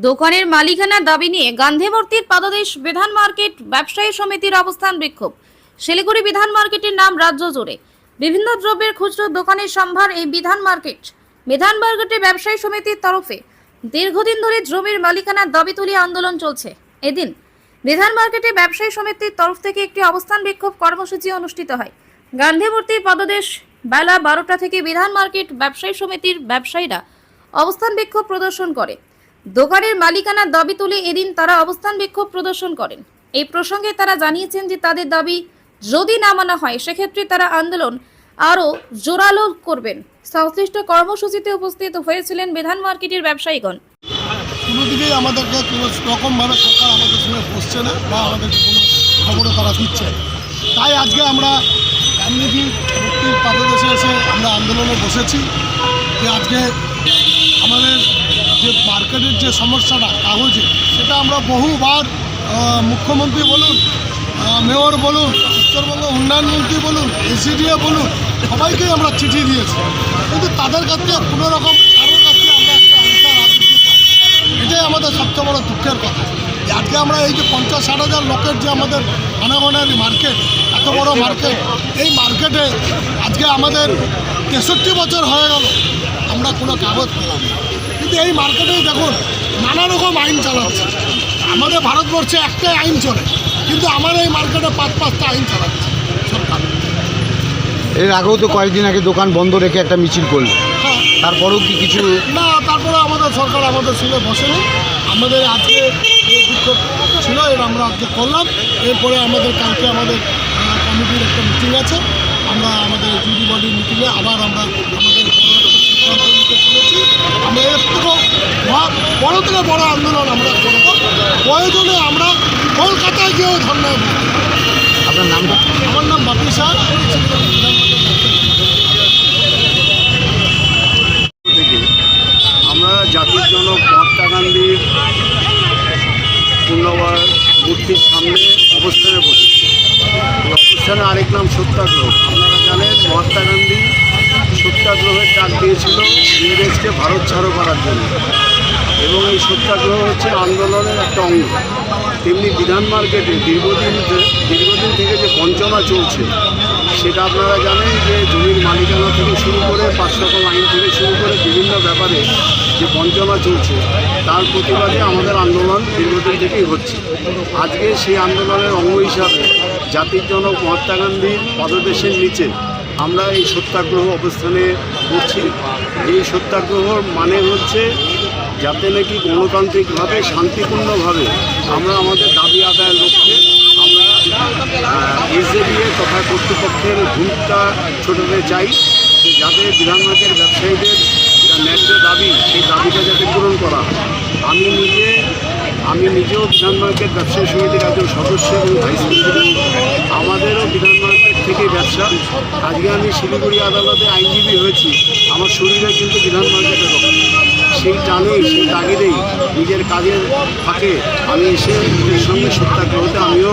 দোকানের মালিকানা দাবি নিয়ে গান্ধীমূর্তির পাদদেশ বিধান মার্কেট, ব্যবসায়ী সমিতির অবস্থান বিক্ষোভ। শিলিগুড়ি বিধান মার্কেটের নাম রাজ্য জুড়ে। বিভিন্ন দ্রব্যের খুচরো দোকানের সম্ভার এই বিধান মার্কেট। বিধান মার্কেটে ব্যবসায়ী সমিতির তরফে দীর্ঘদিন ধরে জমির মালিকানার দাবি তুলে আন্দোলন চলছে। এদিন বিধান মার্কেটে ব্যবসায়ী সমিতির তরফ থেকে একটি অবস্থান বিক্ষোভ কর্মসূচি অনুষ্ঠিত হয়। গান্ধীমূর্তির পদদেশ বেলা বারোটা থেকে বিধান মার্কেট ব্যবসায়ী সমিতির ব্যবসায়ীরা অবস্থান বিক্ষোভ প্রদর্শন করে। দোকানের মালিকানার দাবি তুলে এদিন তারা অবস্থান বিক্ষোভ প্রদর্শন করেন। এই প্রসঙ্গে তারা জানিয়েছেন যে তাদের দাবি, যদি না মানা হয়, সেক্ষেত্রে তারা আন্দোলন আরও জোরালো করবেন। সংশ্লিষ্ট কর্মসূচিতে উপস্থিত হয়েছিলেন বিধান মার্কেটের ব্যবসায়ীগণ। আমাদেরকে কোনো রকমভাবে সরকার আমাদের সঙ্গে বসছে না বা আমাদেরকে কোনো খবরও তারা দিচ্ছে তাই আজকে আমরা মুক্তির পাদদেশে এসে আমরা আন্দোলনে বসেছি যে আজকে আমাদের যে মার্কেটের যে সমস্যাটা, কাগজে, সেটা আমরা বহুবার মুখ্যমন্ত্রী বলুন মেয়র বলুন উত্তরবঙ্গ উন্নয়ন মন্ত্রী বলুন এসিডিএ বলুন, সবাইকেই আমরা চিঠি দিয়েছি। কিন্তু তাদের কাছে কোনো রকম, কারোর কাছে আমরা একটা আনসার আজকে এটাই আমাদের সবচেয়ে বড় দুঃখের কথা। আজকে আমরা এই যে পঞ্চাশ ষাট হাজার লোকের যে আমাদের ঘনাঘনের মার্কেট, এত বড় মার্কেট, এই মার্কেটে আজকে আমাদের তেষট্টি বছর হয়ে গেল, আমরা কোনো কাগজ পেলাম কিন্তু এই মার্কেটে দেখুন নানা রকম আইন চালাচ্ছে। আমাদের ভারতবর্ষে একটাই আইন চলে কিন্তু আমার এই মার্কেটে পাঁচ পাঁচটা আইন চালাচ্ছে সরকার। এর আগেও তো কয়েকদিন আগে দোকান বন্ধ রেখে একটা মিছিল করল। হ্যাঁ। তারপরেও কি কিছু না তারপরে আমাদের সরকার আমাদের সঙ্গে বসেনি। আমাদের আজকে ছিল এটা আমরা আজকে করলাম। এরপরে আমাদের কালকে আমাদের কমিটির একটা মিটিং আছে। আমরা আমাদের জুডি বডির মিটিংয়ে আবার আমরা আমাদের থেকেও বড়- থেকে বড় আন্দোলন আমরা করব প্রয়োজনে আমরা কলকাতায় গিয়েও ধর্নায় আপনার নামটা আমার নাম বাপি শাহ আমরা জাতির জনক মহাত্মা গান্ধীর পূর্ণবার মূর্তির সামনে অবস্থানে বসেছি অবস্থানে আরেক নাম সত্যাগ্রহ আপনারা জানেন মহাত্মা গান্ধী সত্যাগ্রহের ডাক দিয়েছিল ইংরেজকে ভারত ছাড়ো করার জন্য। এবং এই সত্যাগ্রহ হচ্ছে আন্দোলনের একটা অঙ্গ। তেমনি বিধান মার্কেটে দীর্ঘদিন দীর্ঘদিন থেকে যে বঞ্চনা চলছে, সেটা আপনারা জানেন যে জমির মালিকানা থেকে শুরু করে পাঁচ রকম আইন থেকে শুরু করে বিভিন্ন ব্যাপারে যে বঞ্চনা চলছে, তার প্রতিবাদে আমাদের আন্দোলন দীর্ঘদিন থেকেই হচ্ছে আজকে সেই আন্দোলনের অঙ্গ হিসাবে জাতির জনক মহাত্মা গান্ধীর পদদেশের নিচে আমরা এই সত্যাগ্রহ অবস্থানে করছি এই সত্যাগ্রহর মানে হচ্ছে যাতে নাকি গণতান্ত্রিকভাবে শান্তিপূর্ণভাবে আমরা আমাদের দাবি আদায়ের লক্ষ্যে আমরা এসএবিএ তথা কর্তৃপক্ষের ভূমিকা ছোটাতে চাই, যাতে বিধানসভার ব্যবসায়ীদের ন্যায্য দাবি, সেই দাবিটা যাতে পূরণ করা আমি নিজে, আমি নিজেও বিধান মার্কেট ব্যবসায়ী সমিতির একজন সদস্য এবং ভাইস প্রেসিডেন্ট আমাদেরও বিধান ব্যবসা আজকে আমি শিলিগুড়ি আদালতে আইনজীবী হয়েছি। আমার শরীরে কিন্তু বিধান মার্কেটের সেই টানেই সেই তাগিদেই নিজের কাজের ফাঁকে আমি এসে নিজের সঙ্গে সত্যাগ্রহতে আমিও